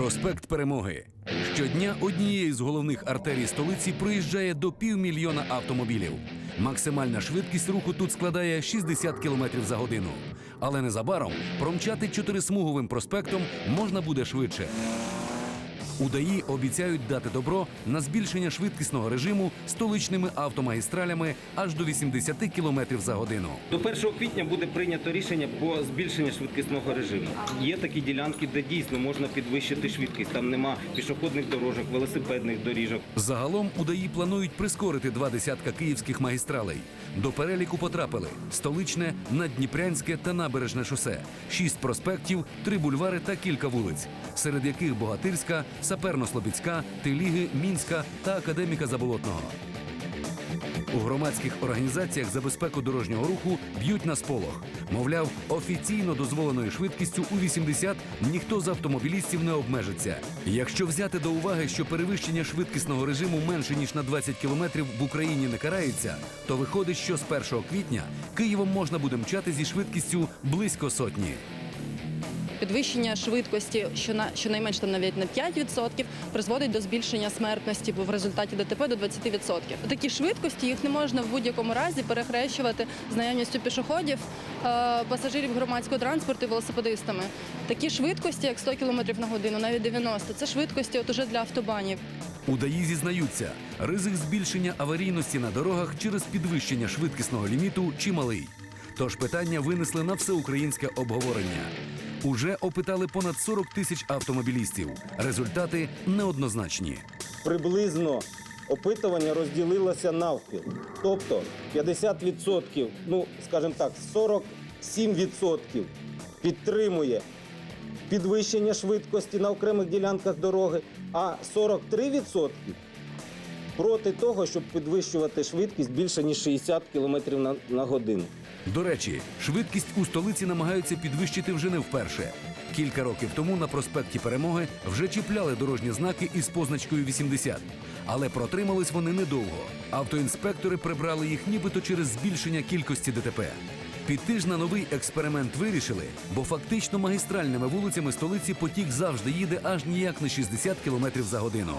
Проспект Перемоги. Щодня однією з головних артерій столиці проїжджає до півмільйона автомобілів. Максимальна швидкість руху тут складає 60 км за годину. Але незабаром промчати чотирисмуговим проспектом можна буде швидше. У ДАІ обіцяють дати добро на збільшення швидкісного режиму столичними автомагістралями аж до 80 км за годину. До 1 квітня буде прийнято рішення по збільшенню швидкісного режиму. Є такі ділянки, де дійсно можна підвищити швидкість. Там нема пішохідних дорожок, велосипедних доріжок. Загалом у ДАІ планують прискорити два десятка київських магістралей. До переліку потрапили столичне, наддніпрянське та набережне шосе, шість проспектів, три бульвари та кілька вулиць, серед яких Богатирська, Саперно-Слобідська, Теліги, Мінська та Академіка Заболотного. У громадських організаціях за безпеку дорожнього руху б'ють на сполох. Мовляв, офіційно дозволеною швидкістю у 80 ніхто з автомобілістів не обмежиться. Якщо взяти до уваги, що перевищення швидкісного режиму менше ніж на 20 кілометрів в Україні не карається, то виходить, що з 1 квітня Києвом можна буде мчати зі швидкістю близько сотні. Підвищення швидкості щона- щонайменше там навіть на 5% призводить до збільшення смертності в результаті ДТП до 20%. Такі швидкості їх не можна в будь-якому разі перехрещувати з наявністю пішоходів, е, пасажирів громадського транспорту і велосипедистами. Такі швидкості, як 100 км на годину, навіть 90, це швидкості от уже для автобанів. У ДАІ зізнаються, ризик збільшення аварійності на дорогах через підвищення швидкісного ліміту чималий. Тож питання винесли на всеукраїнське обговорення. Уже опитали понад 40 тисяч автомобілістів. Результати неоднозначні. приблизно опитування розділилося навпіл. Тобто 50%, ну скажімо так, 47% підтримує підвищення швидкості на окремих ділянках дороги, а 43% проти того, щоб підвищувати швидкість більше ніж 60 км на, на годину. До речі, швидкість у столиці намагаються підвищити вже не вперше. Кілька років тому на проспекті Перемоги вже чіпляли дорожні знаки із позначкою 80. Але протримались вони недовго. Автоінспектори прибрали їх нібито через збільшення кількості ДТП. Піти ж на новий експеримент вирішили, бо фактично магістральними вулицями столиці потік завжди їде аж ніяк не 60 км за годину.